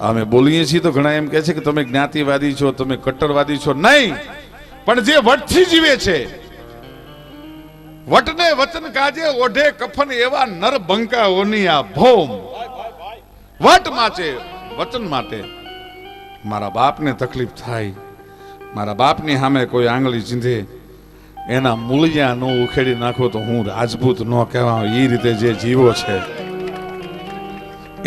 અમે બોલીએ છીએ તો ઘણા એમ કહે છે કે તમે જ્ઞાતિવાદી છો, તમે કટ્ટરવાદી છો. નહીં! પણ જે વટથી જીવે છે, વટને વચન કાજે, ઓઢે કફન એવા નર બંકાઓની આ ભૌમ. વટ માચે, વચન માટે. મારા બાપને તકલીફ થાય. મારા બાપની સામે કોઈ આંગળી ચીંધે. એના મૂળિયા નો ઉખેડી નાખો તો હું રાજપૂત ન કહેવા એ રીતે જે જીવો છે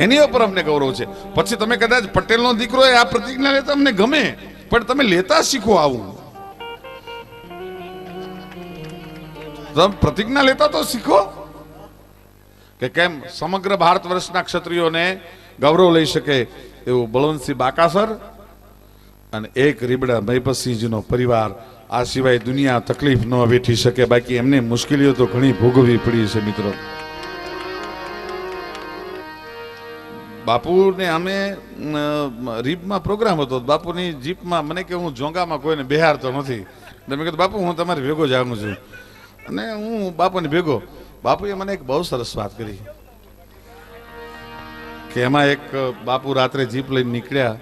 એની ઉપર અમને ગૌરવ છે. પછી તમે કદાચ પટેલનો દીકરો આ પ્રતિજ્ઞા લેતા અમને ગમે, પણ તમે લેતા શીખો આવું. તમે પ્રતિજ્ઞા લેતા તો શીખો. કે કેમ સમગ્ર ભારત વર્ષના ક્ષત્રિયોને ગૌરવ લઈ શકે એવું બળવંતસિંહ બાકાસર અને એક રીબડા મહિપતસિંહજીનો પરિવાર આ સિવાય દુનિયા તકલીફ ન વેઠી શકે, બાકી એમને મુશ્કેલીઓ તો ઘણી ભોગવવી પડી છે મિત્રો. બાપુને અમે રીપમાં પ્રોગ્રામ હતો. બાપુની જીપમાં, મને કે હું જોંગામાં કોઈને બિહારતો નથી. મેં કીધું, બાપુ, હું તમારી ભેગો જ છું. અને હું બાપુની ભેગો. બાપુએ મને એક બહુ સરસ વાત કરી. કે એમાં એક બાપુ રાત્રે જીપ લઈને નીકળ્યા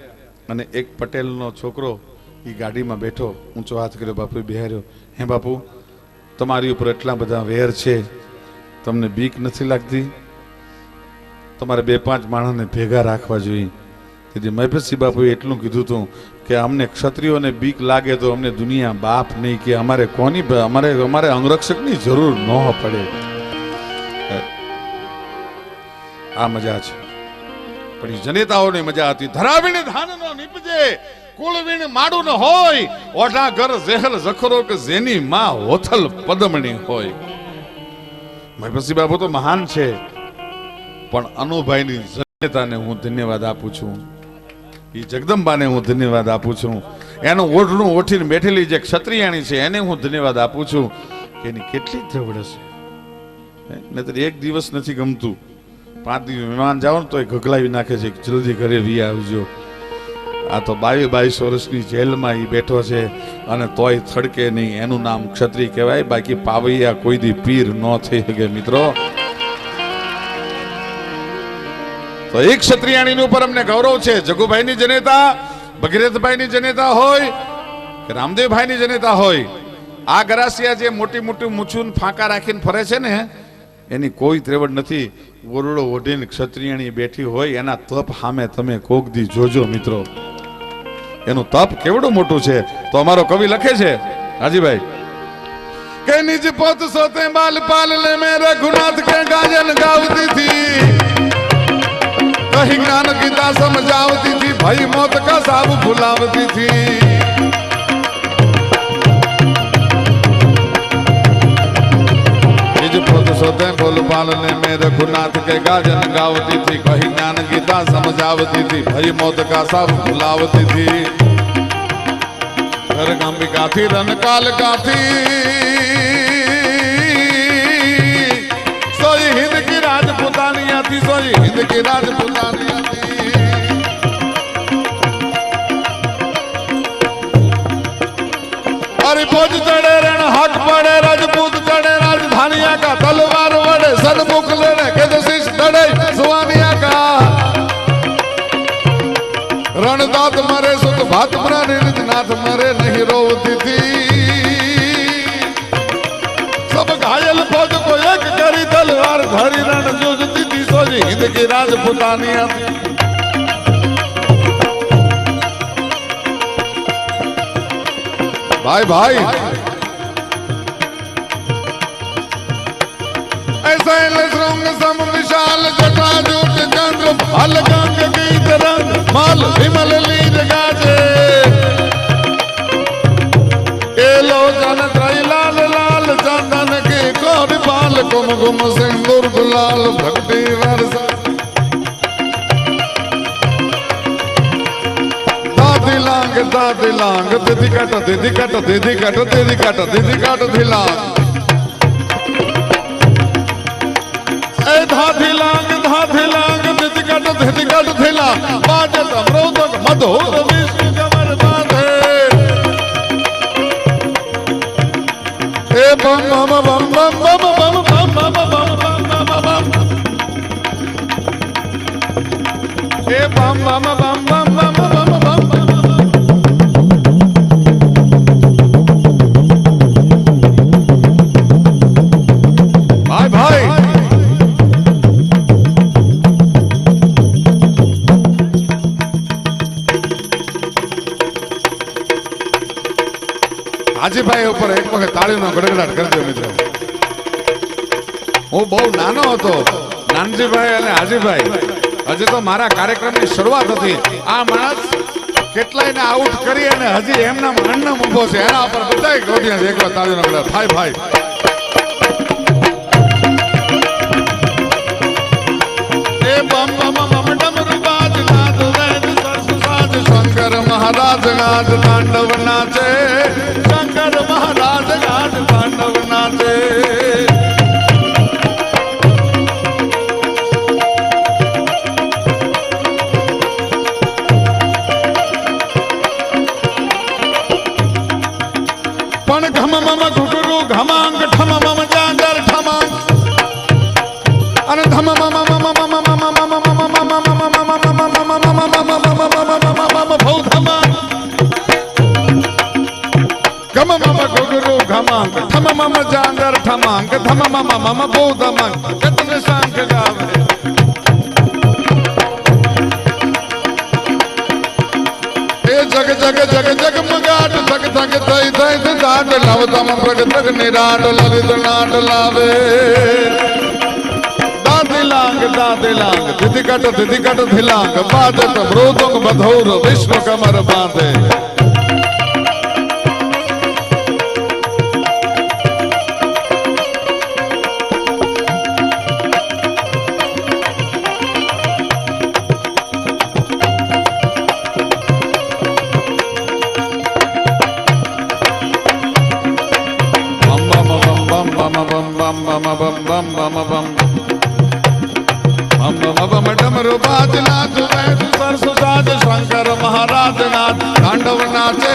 અને એક પટેલનો છોકરો એ ગાડીમાં બેઠો, ઊંચો હાથ કર્યો, બાપુએ બિહાર્યો. હે બાપુ, તમારી ઉપર એટલા બધા વેર છે, તમને બીક નથી લાગતી? તમારે બે પાંચ માણસને ભેગા રાખવા જોઈએ. તેથી મહેપતસિંહ બાપુએ એટલું કીધું હતું કે અમને ક્ષત્રિયોને બીક લાગે તો અમને દુનિયા બાપ નહીં, કે અમારે કોની અમારે અમારે અંગરક્ષકની જરૂર ન પડે. આ મજા છે. પણ જનેતાઓની મજા હતી. ધરાવીને ધાનનો નીપજે, કુળવીણ માડું ન હોય ઓઢા ઘર ઝેહલ જખરો કે જેની માં હોથલ પદમણી હોય. મહેપતસિંહ બાપુ તો મહાન છે. પણ અનુભાઈની જનેતાને હું ધન્યવાદ આપું છું. એ જગદંબાને હું ધન્યવાદ આપું છું. એનું ઓઢણું ઓઠીને બેઠેલી જે ક્ષત્રિયાણી છે, એને હું ધન્યવાદ આપું છું કે એની કેટલી દ્રવડ છે નહીતર એક દિવસ નથી ગમતું. પાંચ દિવસ મહેમાન જાઓ ને તો એ ગગલાવી નાખે છે જલ્દી ઘરે વી આવજો. આ તો બાવીસ બાવીસ વર્ષની જેલમાં એ બેઠો છે અને તોય થડકે નહીં. એનું નામ ક્ષત્રિય કહેવાય. બાકી પાવૈયા કોઈ દી પીર ન થઈ શકે. મિત્રો તો એક ક્ષત્રિયાણીની ઉપર અમને ગૌરવ છે. જગુભાઈની જનેતા, ભગીરથભાઈની જનેતા હોય કે રામદેવભાઈની જનેતા હોય, આ ગરાસિયા જે મોટી મોટી મૂછું ફાંકા રાખીને ફરે છે ને, એની કોઈ ત્રેવડ નથી. ઓરડો ઓઢીને ક્ષત્રિયાણી બેઠી હોય, એના તપ સામે તમે કોક દી જોજો મિત્રો. એનું તપ કેવડું મોટું છે? તો અમારો કવિ લખે છે, હાજીભાઈ, કે નિજ પોત સોતે બાલ પાલ લે મે રઘુનાથ કે ગાજન भाई मौत का साब भुलावती थी निज पुत सोते बोल पालने में रघुनाथ के गाजन गावती थी कहीं ज्ञान गीता समझावती थी भाई मौत का साब भुलावती थी घर गांबिका थी रन काल का थी सोई हिंद की राजपुतानिया थी सोई हिंद की राजपुतानिया હાથ મરે નહીં રોવતી થી સબ ઘાયલ ફોજ કો એક કરી તલવાર ધરી રણ જુજતી થી સોજી હિન્દ કી રાજપૂતાની હતી ભાઈ ભાઈ. ऐसा लसरंग सम विशाल जटा जूट चंद्र हल गंग गीत रंग माल विमल लीर गाजे લાલ કુમકુમ સિંદૂર ગુલાલ ભક્તિ વરસા દાદી લાંગ દાદી લાંગ દીદી કાટ દીદી કાટ દીદી કાટ દીદી કાટ દીદી કાટ ધીલાંગ એ ધાધી લાંગ ધાધી લાંગ દીદી કાટ દીદી કાટ ધીલાંગ બાજત અમૃત મધુર Vishnu bum bum bam bam bum bum bum bum bum bum bum bam Hey bum bam bam bum bum bum Hajibhai ઉપર એક વખત તાળીનો ગડગડાટ કરજો મિત્રો. હું બહુ નાનો હતો, નાનજીભાઈ અને હાજીભાઈ. હજી તો મારા કાર્યક્રમની શરૂઆત હતી. આ માણસ કેટલાયને આઉટ કરી અને હજી એમના અન્નમ ઊભો છે. એના ઉપર બધાય ગોઠિયા છે. એકવાર તાળીનો ગડગડાટ સાજ, શંકર, મહારાજ, નાદ, તાંડવ, નાચે. ಘಮ ಮಮ ಗುಗುರು ಘಮಾಂಗ ಠಮ ಮಮ ಜಾಂಗರ್ ಠಮಾಂಗ ಧಮ ಮಮ ಮಮ ಬೌಧಮಾಂಗ ಕತನ ಶಾಂಕ ಗಾವೆ એ જગ જગ જગ જગ મગાટ ધગ ધગ થઈ થઈ દાટ લવ તમ પ્રગ તગ નિરાટ લલિત નાટ લાવે દાદિલાંગ દાદિલાંગ દિધિકટ દિધિકટ ધિલાંગ બાદક મૃદુંગ બધૌર વિશ્વ કમર બાંધે બમ બમ બમ બમ ડમરો બાજનાથ વૈદ સરસુજાજ શંકર મહારાજ નાથ તાંડવ નાચે